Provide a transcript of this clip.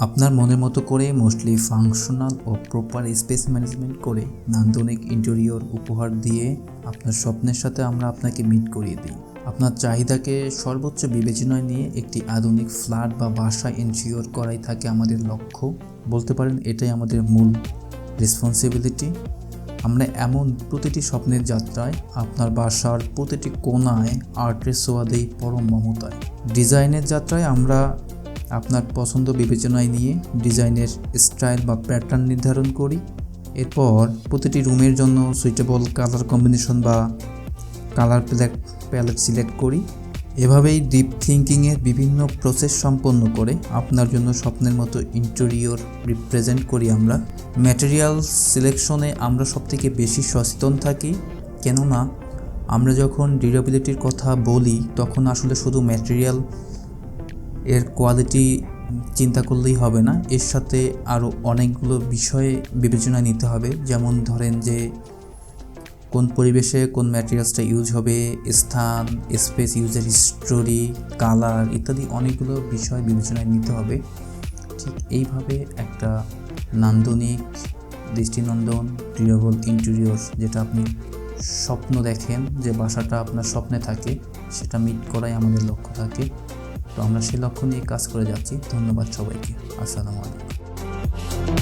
আপনার মনের মতো করে মোস্টলি ফাংশনাল ও প্রপার স্পেস ম্যানেজমেন্ট করে নান্দনিক ইন্টেরিয়র উপহার দিয়ে আপনার স্বপ্নের সাথে আমরা আপনাকে মিট করিয়ে দিই। আপনার চাহিদাকে সর্বোচ্চ বিবেচনায় নিয়ে একটি আধুনিক ফ্ল্যাট বা বাসা ইনশিওর করাই থাকে আমাদের লক্ষ্য। বলতে পারেন এটাই আমাদের মূল রেসপন্সিবিলিটি আমরা এমন প্রতিটি স্বপ্নের যাত্রায় আপনার বাসার প্রতিটি কোনায় আর্টের সোয়াদেই পরম মমতায়। ডিজাইনের যাত্রায় আমরা আপনার পছন্দ বিবেচনায় নিয়ে ডিজাইনের স্টাইল বা প্যাটার্ন নির্ধারণ করি। এরপর প্রতিটি রুমের জন্য সুইটেবল কালার কম্বিনেশন বা কালার প্যালেট প্যালেট সিলেক্ট করি। এভাবেই ডিপ থিঙ্কিংয়ের বিভিন্ন প্রসেস সম্পন্ন করে আপনার জন্য স্বপ্নের মতো ইন্টেরিয়র রিপ্রেজেন্ট করি আমরা। ম্যাটেরিয়াল সিলেকশনে আমরা সবথেকে বেশি সচেতন থাকি, কেননা আমরা যখন ডিউরেবিলিটির কথা বলি, তখন আসলে শুধু ম্যাটেরিয়াল এর কোয়ালিটি চিন্তা করলেই হবে না। এর সাথে আরও অনেকগুলো বিষয়ে বিবেচনায় নিতে হবে। যেমন ধরেন যে, কোন পরিবেশে কোন ম্যাটেরিয়ালসটা ইউজ হবে, স্থান স্পেস ইউজের হিস্টোরি কালার ইত্যাদি অনেকগুলো বিষয় বিবেচনায় নিতে হবে। ঠিক এইভাবে একটা নান্দনিক দৃষ্টিনন্দন ডিউরেবল ইন্টেরিয়র যেটা আপনি স্বপ্ন দেখেন, যে বাসাটা আপনার স্বপ্নে থাকে, সেটা মিট করাই আমাদের লক্ষ্য থাকে। তো আমরা সেই লক্ষ্য নিয়ে কাজ করে যাচ্ছি। ধন্যবাদ সবাইকে। আসসালামু আলাইকুম।